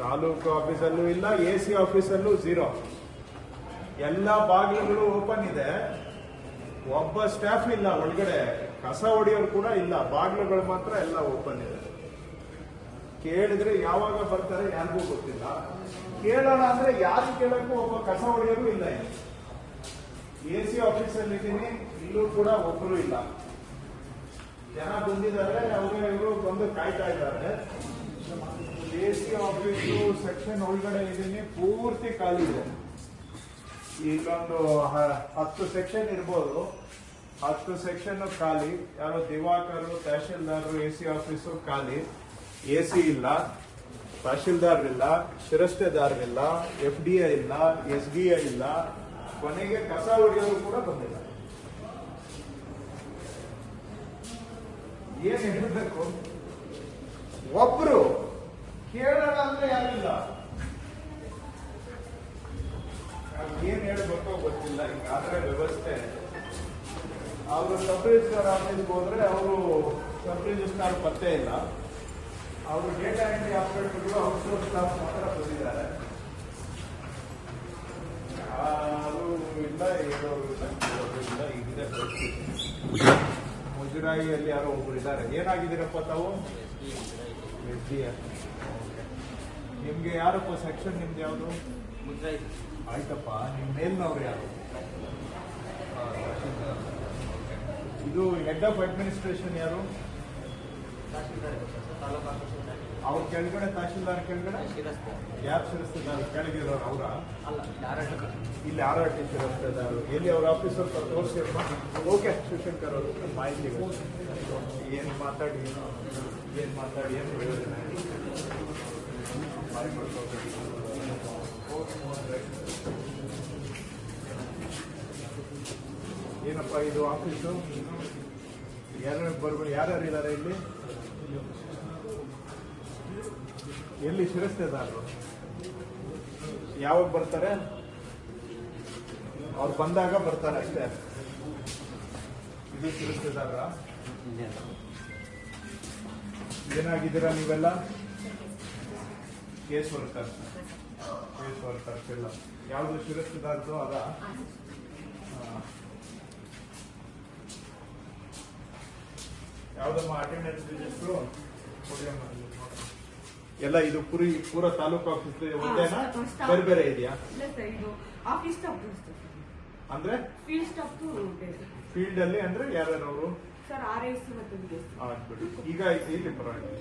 ತಾಲೂಕು ಆಫೀಸಲ್ಲೂ ಇಲ್ಲ, A C ಆಫೀಸಲ್ಲೂ zero ಎಲ್ಲ ಬಾಗಿಲುಗಳು ಓಪನ್ ಇದೆ. ಒಬ್ಬ ಸ್ಟಾಫ್ ಇಲ್ಲ, ಒಳಗಡೆ ಕಸ ಹೊಡೆಯೋರು ಕೂಡ ಇಲ್ಲ. ಬಾಗಿಲುಗಳು ಮಾತ್ರ ಎಲ್ಲ ಓಪನ್ ಇದೆ. ಕೇಳಿದ್ರೆ ಯಾವಾಗ ಬರ್ತಾರೆ ಯಾರಿಗೂ ಗೊತ್ತಿಲ್ಲ. ಕೇಳೋಣ ಅಂದ್ರೆ ಯಾರು ಕೇಳಕ್ಕೂ ಒಬ್ಬ ಕಸ ಹೊಡೆಯೋರು ಇಲ್ಲ ಎ ಸಿ ಆಫೀಸಲ್ಲಿ ಇದ್ದೀನಿ, ಇಲ್ಲೂ ಕೂಡ ಒಬ್ಬರು ಇಲ್ಲ. ಜನ ಬಂದಿದ್ದಾರೆ, ಅವರು ಇವರು ಬಂದು ಕಾಯ್ತಾ ಇದ್ದಾರೆ. ಸೆಕ್ಷನ್ ಒಳಗಡೆ ಇದೀನಿ ಪೂರ್ತಿ ಖಾಲಿ ಇದೆ ಈಗೊಂದು ಹತ್ತು ಸೆಕ್ಷನ್ ಇರ್ಬೋದು. ಹತ್ತು ಸೆಕ್ಷನ್ ಖಾಲಿ. ಯಾರು ದಿವಾಕರು, ತಹಶೀಲ್ದಾರರು, ಎ ಸಿ ಆಫೀಸು ಖಾಲಿ. ಎ ಸಿ ಇಲ್ಲ ತಹಶೀಲ್ದಾರ್ ಇಲ್ಲ ಶಿರಸ್ತೆದಾರರಿಲ್ಲ, ಎಫ್ ಡಿ ಐ ಇಲ್ಲ, ಎಸ್ ಬಿ ಐ ಇಲ್ಲ. ಕೊನೆಗೆ ಕಸ ಹೊಡೆಯೋರು ಕೂಡ ಬಂದಿಲ್ಲ. ಏನ್ ಹೇಳಬೇಕು? ಒಬ್ರು ಕೇಳೋಣ ಅಂದ್ರೆ ಯಾರಿಲ್ಲ. ಅವರು ಸಬ್ ರಿಜಿಸ್ಟ್ರಾರ್ ಆಫೀಸ್ಗೆ ಹೋದ್ರೆ ಅವರು ಸಬ್ ರಿಜಿಸ್ಟ್ರಾರ್ ಪತ್ತೆ ಇಲ್ಲ. ಅವರು ಡೇಟಾ ಎಂಟ್ರಿ ಆಪರೇಟರ್ಗಳು ಔಟ್ಸೋರ್ಸ್ ಸ್ಟಾಫ್ ಮಾತ್ರ ಬಂದಿದ್ದಾರೆ. ಯಾರು ಇಲ್ಲ ಹೇಳೋರು ಇಲ್ಲ ಮುಜರಾಯಿಯಲ್ಲಿ ಯಾರೋ ಒಬ್ರು ಇದ್ದಾರೆ. ಏನಾಗಿದ್ದೀರಪ್ಪ ತಾವು? ಎಸ್ ಡಿ ನಿಮ್ಗೆ ಯಾರಪ್ಪ ಸೆಕ್ಷನ್ ನಿಮ್ದು ಯಾವುದು? ಆಯ್ತಪ್ಪ ನಿಮ್ ಮೇಲ್ನವ್ರು ಯಾರು. ಇದು ಹೆಡ್ ಆಫ್ ಅಡ್ಮಿನಿಸ್ಟ್ರೇಷನ್ ಯಾರು? ಅವ್ರ ಕೆಳಗಡೆ ತಹಶೀಲ್ದಾರ್ ಕೆಳಗಡೆ? ಯಾರು ಕೆಳಗಿರೋ ಕೆಳಗಿರೋರು ಅವರ? ಇಲ್ಲಿ ಆರ್ ಆರ್ ಟಿ ಸೇರಿಸ್ತಿದ್ದಾರೆ ಎಲ್ಲಿ ಅವ್ರ ಆಫೀಸರ್ ತೋರಿಸಿರಮ್ಮ ಓಕೆ ಶಿವಶಂಕರ್ ಅವರು ಮಾಹಿತಿ ಏನು ಮಾತಾಡಿ ಏನು? ಏನು ಮಾತಾಡಿ ಏನು ಪ್ರಯೋಜನ? ಏನಪ್ಪ ಇದು ಆಫೀಸು ಯಾರ್ಯಾರು ಬರ್ಬೋದು ಯಾರ್ಯಾರು ಇದ್ದಾರೆ ಇಲ್ಲಿ? ಎಲ್ಲಿ ಶಿರಸ್ತೆದಾರರು? ಯಾವಾಗ ಬರ್ತಾರೆ? ಅವ್ರು ಬಂದಾಗ ಬರ್ತಾರೆ ಅಷ್ಟೇ. ಇದು ಶಿರಸ್ತೆದಾರ ಏನಾಗಿದ್ದೀರಾ ನೀವೆಲ್ಲ? Case workers. ಕೇಸ್ ವರ್ಕರ್ಸ್ ಎಲ್ಲ. ಯಾವುದು ಶಿರಸ್ತೆದಾರದು ಅದ? ಎಲ್ಲ ಇದು ಪುರಿ ಪೂರ ತಾಲೂಕು ಆಫೀಸ್ ಒಂದೇನಾ. ಬೇರೆ ಬೇರೆ ಇದೆಯಾ? ಇಲ್ಲ ಸರ್ ಇದು ಆಫೀಸ್ ಸ್ಟಾಫ್ ಅಂದ್ರೆ? ಫೀಲ್ಡ್ ಅಲ್ಲಿ ಅಂದ್ರೆ ಯಾರ್ಯಾರು ಅವರು ಸರ್ ಆರ್ ಎಸ್ ಈಗ ಇಲ್ಲಿ ಪರವಾಗಿಲ್ಲ.